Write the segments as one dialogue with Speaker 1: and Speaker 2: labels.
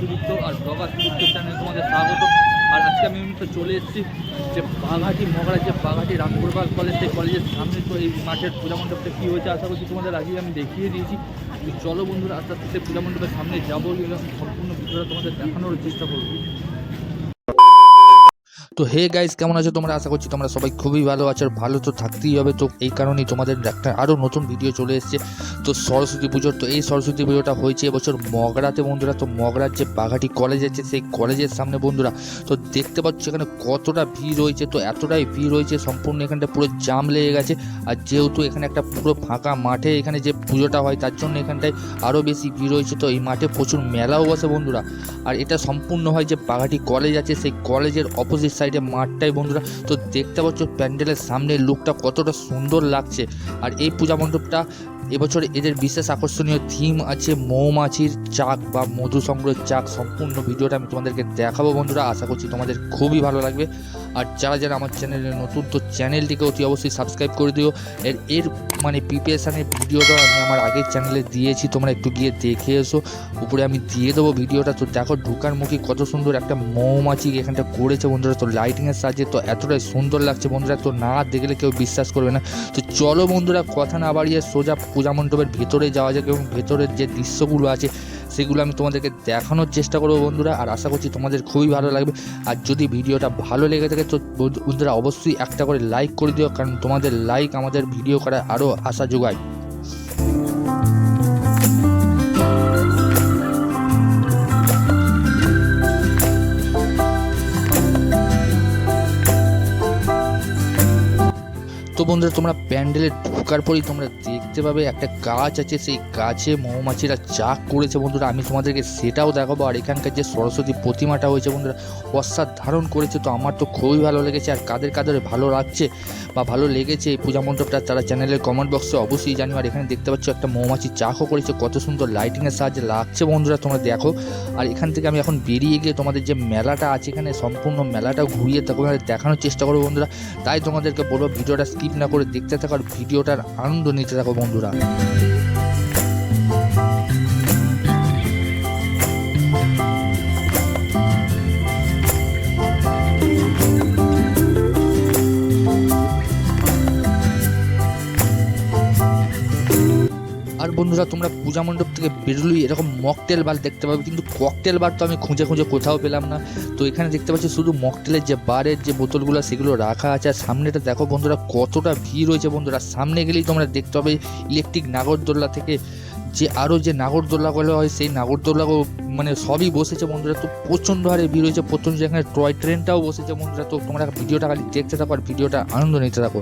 Speaker 1: যাবে আর ব্লগার সুযুক্ত চ্যানেলে তোমাদের স্বাগত। আর আজকে আমি তো চলে এসেছি যে বাঘাটি মগড়া যে বাঘাটি রামপুরবাগ কলেজ সেই কলেজের সামনে তো এই মাঠের পূজা মণ্ডপটা কী হয়েছে আশা করছি তোমাদের আগেই আমি দেখিয়ে দিয়েছি। চলো বন্ধুরা, আস্তে আস্তে পূজা মণ্ডপের সামনে যাব। এবং সম্পূর্ণ ভিডিওটা তোমাদের দেখানোর চেষ্টা করব। তো হে গাইজ কেমন আছো তোমরা? আশা করছি তোমরা সবাই খুবই ভালো আছো আর ভালো তো থাকতেই হবে। তো এই কারণেই তোমাদের একটা আরও নতুন ভিডিও চলে এসেছে। তো সরস্বতী পুজোর, তো এই সরস্বতী পুজোটা হয়েছে এবছর মগরাতে বন্ধুরা। তো মগরার যে বাঘাটি কলেজ আছে, সেই কলেজের সামনে বন্ধুরা, তো দেখতে পাচ্ছ এখানে কতটা ভিড় হয়েছে তো এতটাই ভিড় হয়েছে সম্পূর্ণ এখানটা পুরো জাম লেগে গেছে। আর যেহেতু এখানে একটা পুরো ফাঁকা মাঠে এখানে যে পুজোটা হয়, তার জন্য এখানটায় আরও বেশি ভিড় হয়েছে তো এই মাঠে প্রচুর মেলাও বসে বন্ধুরা। আর এটা সম্পূর্ণ হয় যে বাঘাটি কলেজ আছে, সেই কলেজের অপোজিট সাইডে মাঠটাই বন্ধুরা, তো দেখতে পাচ্ছ প্যান্ডেলের সামনে লুকটা কতটা সুন্দর লাগছে। আর এই পূজা মণ্ডপটা এবছর এদের বিশেষ আকর্ষণীয় থিম আছে, মৌমাছির চাক বা মধু সংগ্রহের চাক। সম্পূর্ণ ভিডিওটা আমি তোমাদেরকে দেখাবো বন্ধুরা, আশা করছি তোমাদের খুবই ভালো লাগবে। আর যারা যারা আমার চ্যানেলে নতুন, তো চ্যানেলটিকে অতি অবশ্যই সাবস্ক্রাইব করে দিও। এর এর মানে প্রিপারেশানের ভিডিওটা আমি আমার আগের চ্যানেলে দিয়েছি, তোমরা একটু গিয়ে দেখে এসো। উপরে আমি দিয়ে দেবো ভিডিওটা তো দেখো, ঢুকার মুখে কত সুন্দর একটা মৌমাছি এখানটা করেছে বন্ধুরা। তো লাইটিংয়ের সাহায্যে তো এতটাই সুন্দর লাগছে বন্ধুরা। তো না দেখলে কেউ বিশ্বাস করবে না। তো চলো বন্ধুরা, কথা না বাড়িয়ে সোজা পূজা মণ্ডপের ভেতরে যাওয়া যাক এবং ভেতরের যে দৃশ্যগুলো আছে সেগুলো আমি তোমাদেরকে দেখানোর চেষ্টা করব বন্ধুরা, আর আশা করছি তোমাদের খুবই ভালো লাগবে। আর যদি ভিডিওটা ভালো লেগে থাকে তো বন্ধুরা অবশ্যই একটা করে লাইক করে দিও, কারণ তোমাদের লাইক আমাদের ভিডিও করার আরও আশা যোগায়। তো বন্ধুরা, তোমরা প্যান্ডেলে ঢোকার পরেই তোমরা দেখতে পাবে একটা গাছ আছে, সেই গাছে মৌমাছিরা চাক করেছে বন্ধুরা, আমি তোমাদেরকে সেটাও দেখাবো। আর এখানকার যে সরস্বতী প্রতিমাটা হয়েছে বন্ধুরা, অসাধারণ করেছে তো, আমার তো খুবই ভালো লেগেছে। আর কাদের কাদের ভালো লাগছে বা ভালো লেগেছে এই পূজা মণ্ডপটা, তারা চ্যানেলের কমেন্ট বক্সে অবশ্যই জানিও। আর এখানে দেখতে পাচ্ছ, একটা মৌমাছি চাকও করেছে, কত সুন্দর লাইটিংয়ের সাহায্যে লাগছে বন্ধুরা, তোমরা দেখো। আর এখান থেকে আমি এখন বেরিয়ে গিয়ে তোমাদের যে মেলাটা আছে এখানে, সম্পূর্ণ মেলাটা ঘুরিয়ে তোমাদের দেখানোর চেষ্টা করব বন্ধুরা। তাই তোমাদেরকে বলব, ভিডিওটা স্কিপ না করে দেখতে থাকো, আর ভিডিওটার আনন্দ নিতে থাকো বন্ধুরা। বন্ধুরা আর বন্ধুরা, তোমরা পূজা মণ্ডপ থেকে বেরোলেই এরকম মকটেল বার দেখতে পাবে, কিন্তু ককটেল বার তো আমি খুঁজে খুঁজে কোথাও পেলাম না। তো এখানে দেখতে পাচ্ছি শুধু মকটেলের যে বারের যে বোতলগুলো, সেগুলো রাখা আছে। আর সামনেটা দেখো বন্ধুরা, কতটা ভিড় হয়েছে বন্ধুরা। সামনে গেলেই তোমরা দেখতে পাবে ইলেকট্রিক নাগরদোল্লা থেকে যে আরও যে নাগরদোল্লাগুলো হয়, সেই নাগরদোল্লাগুলো মানে সবই বসেছে বন্ধুরা। তো প্রচণ্ড হারে ভিড় হয়েছে প্রচণ্ড যেখানে টয় ট্রেনটাও বসেছে বন্ধুরা। তো তোমরা ভিডিওটা খালি দেখতে থাকো আর ভিডিওটা আনন্দ নিতে থাকো।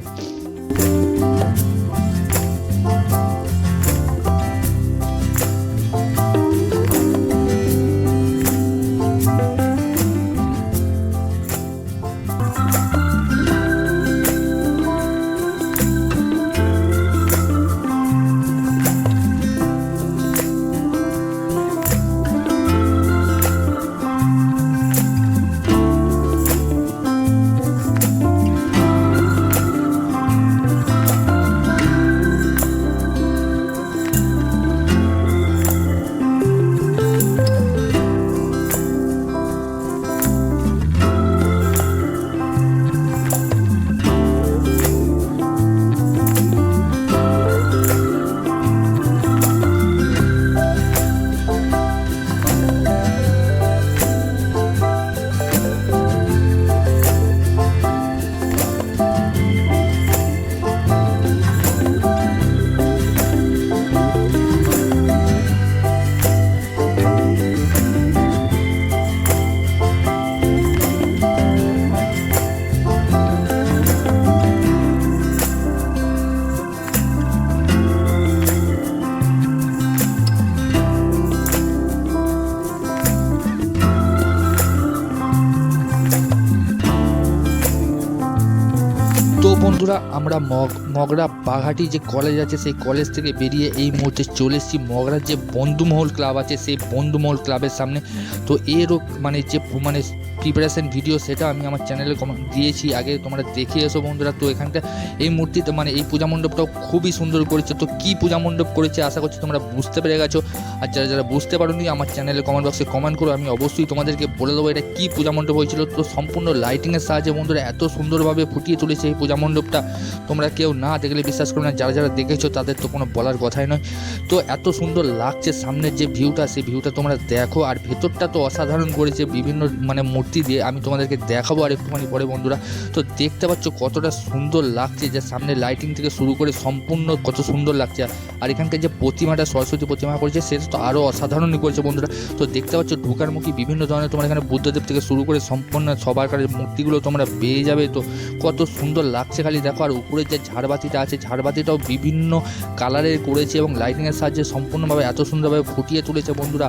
Speaker 1: বন্ধুরা আমরা মগ, মগরা বাঘাটি যে কলেজ আছে, সেই কলেজ থেকে বেরিয়ে এই মুহূর্তে চলে এসেছি। মগরার যে বন্ধুমহল ক্লাব আছে, সেই বন্ধুমহল ক্লাবের সামনে। তো এরও মানে যে মানে প্রিপারেশন ভিডিও সেটা আমি আমার চ্যানেলে দিয়েছি। আগে তোমরা দেখে এসো বন্ধুরা। তো এখানটা এই মূর্তিতে মানে এই পূজা মণ্ডপটাও খুবই সুন্দর করেছে। তো কী পূজা মণ্ডপ করেছে আশা করছি তোমরা বুঝতে পেরে গেছো। আর যারা যারা বুঝতে পারোনি, আমার চ্যানেলে কমেন্ট বক্সে কমেন্ট করো, আমি অবশ্যই তোমাদেরকে বলে দেবো, এটা কী পূজা মণ্ডপ হয়েছিল? তো সম্পূর্ণ লাইটিংয়ের সাহায্যে বন্ধুরা এত সুন্দরভাবে ফুটিয়ে তুলেছে এই পূজা মণ্ডপটা। তোমরা কেউ না দেখলে বিশ্বাস করো না, যারা যারা দেখেছ তাদের তো কোনো বলার কথাই নয়। তো এত সুন্দর লাগছে সামনের যে ভিউটা সেই ভিউটা তোমরা দেখো। আর ভেতরটা তো অসাধারণ করেছে বিভিন্ন মানে মূর্তি দিয়ে, আমি তোমাদেরকে দেখাবো আর একটুখানি পরে বন্ধুরা। তো দেখতে পাচ্ছ কতটা সুন্দর লাগছে যে সামনে লাইটিং থেকে শুরু করে সম্পূর্ণ কত সুন্দর লাগছে। আর এখানকার যে প্রতিমাটা, সরস্বতী প্রতিমা করেছে, সেটা তো আরও অসাধারণই করেছে বন্ধুরা। তো দেখতে পাচ্ছ ঢোকার মুখী বিভিন্ন ধরনের তোমার এখানে বুদ্ধদেব থেকে শুরু করে সম্পূর্ণ সবার কাছে মূর্তিগুলো তোমরা পেয়ে যাবে। তো কত সুন্দর লাগছে খালি দেখো, আর উপরে যে ঝাড়বাতিটা আছে, ঝাড়বাতিটাও বিভিন্ন কালারের করেছে এবং লাইটিংয়ের সাহায্যে সম্পূর্ণভাবে এত সুন্দরভাবে ফুটিয়ে তুলেছে বন্ধুরা।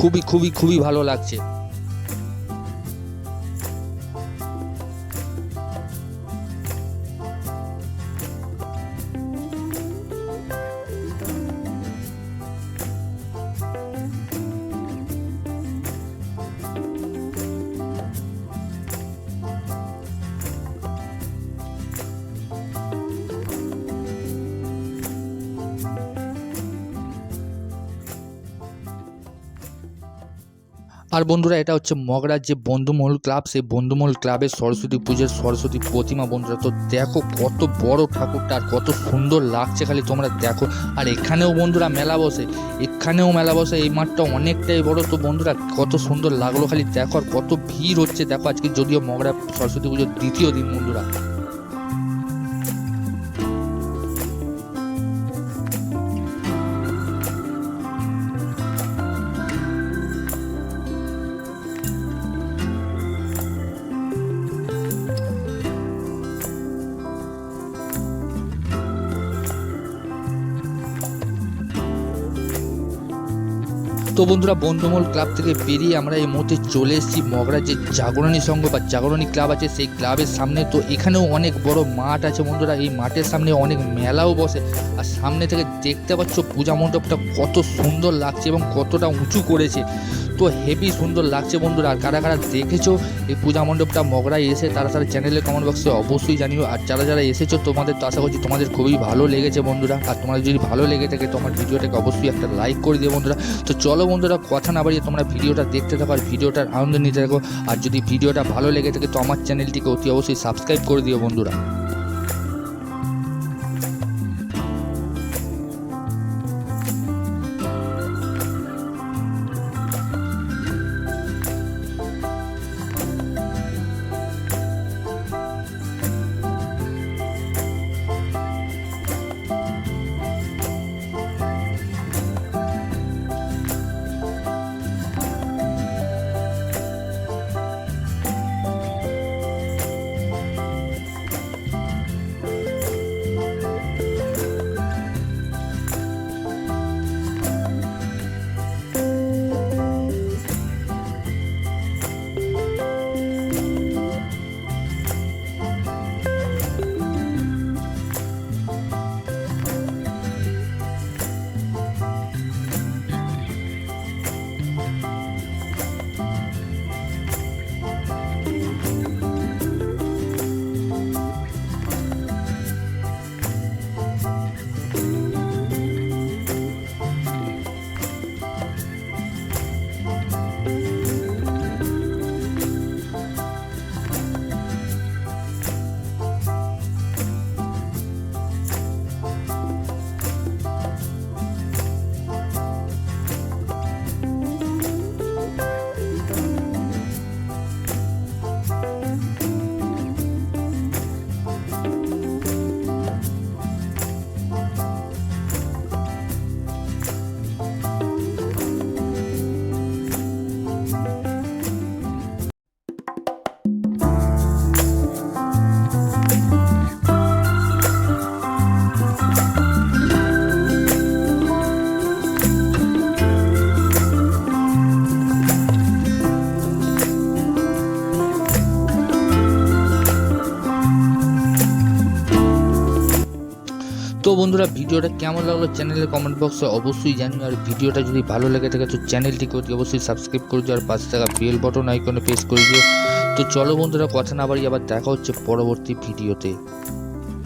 Speaker 1: খুবই খুবই খুবই ভালো লাগছে। আর বন্ধুরা, এটা হচ্ছে মগরার যে বন্ধুমহল ক্লাব, সেই বন্ধুমহল ক্লাবের সরস্বতী পুজোর সরস্বতী প্রতিমা বন্ধুরা। তো দেখো কত বড় ঠাকুরটা আর কত সুন্দর লাগছে খালি তোমরা দেখো। আর এখানেও বন্ধুরা মেলা বসে, এখানেও মেলা বসে, এই মাঠটা অনেকটাই বড়। তো বন্ধুরা কত সুন্দর লাগল খালি দেখো, আর কত ভিড় হচ্ছে। দেখো আজকে যদিও মগরা সরস্বতী পুজোর দ্বিতীয় দিন বন্ধুরা। তো বন্ধুরা বন্ধুমল ক্লাব থেকে বেরিয়ে আমরা এই মুহূর্তে চলে এসেছি মগরা যে জাগরণী সংঘ বা জাগরণী ক্লাব আছে, সেই ক্লাবের সামনে। তো এখানেও অনেক বড় মাঠ আছে বন্ধুরা। এই মাঠের সামনে অনেক মেলাও বসে। আর সামনে থেকে দেখতে পাচ্ছ, পূজা মণ্ডপটা কত সুন্দর লাগছে এবং কতটা উঁচু করেছে। তো হেভি সুন্দর লাগছে বন্ধুরা। আর কারা কারা দেখেছ এই পূজা মণ্ডপটা, মগরায় এসে তারা তারা চ্যানেলের কমেন্ট বক্সে অবশ্যই জানিও। আর যারা যারা এসেছ, তোমাদের তো আশা করছি তোমাদের খুবই ভালো লেগেছে বন্ধুরা। আর তোমাদের যদি ভালো লেগে থাকে, তোমার ভিডিওটাকে অবশ্যই একটা লাইক করে দিও বন্ধুরা। তো চলো বন্ধুরা, কথা না বাড়িয়ে তোমরা ভিডিওটা দেখতে থাকো আর ভিডিওটার আনন্দ নিতে থাকো। আর যদি ভিডিওটা ভালো লেগে থাকে, তো আমার চ্যানেলটিকে অতি অবশ্যই সাবস্ক্রাইব করে দিও বন্ধুরা। তো বন্ধুরা, ভিডিওটা কেমন লাগল চ্যানেলের কমেন্ট বক্সে অবশ্যই জানিও। আর ভিডিওটা যদি ভালো লেগে থাকে, তো চ্যানেলটিকে অবশ্যই সাবস্ক্রাইব করে দিও, আর পাশে থাকা বেল বটন আইকনে প্রেস করে দিও। তো চলো বন্ধুরা, কথা না বাড়ি আবার দেখা হচ্ছে পরবর্তী ভিডিওতে।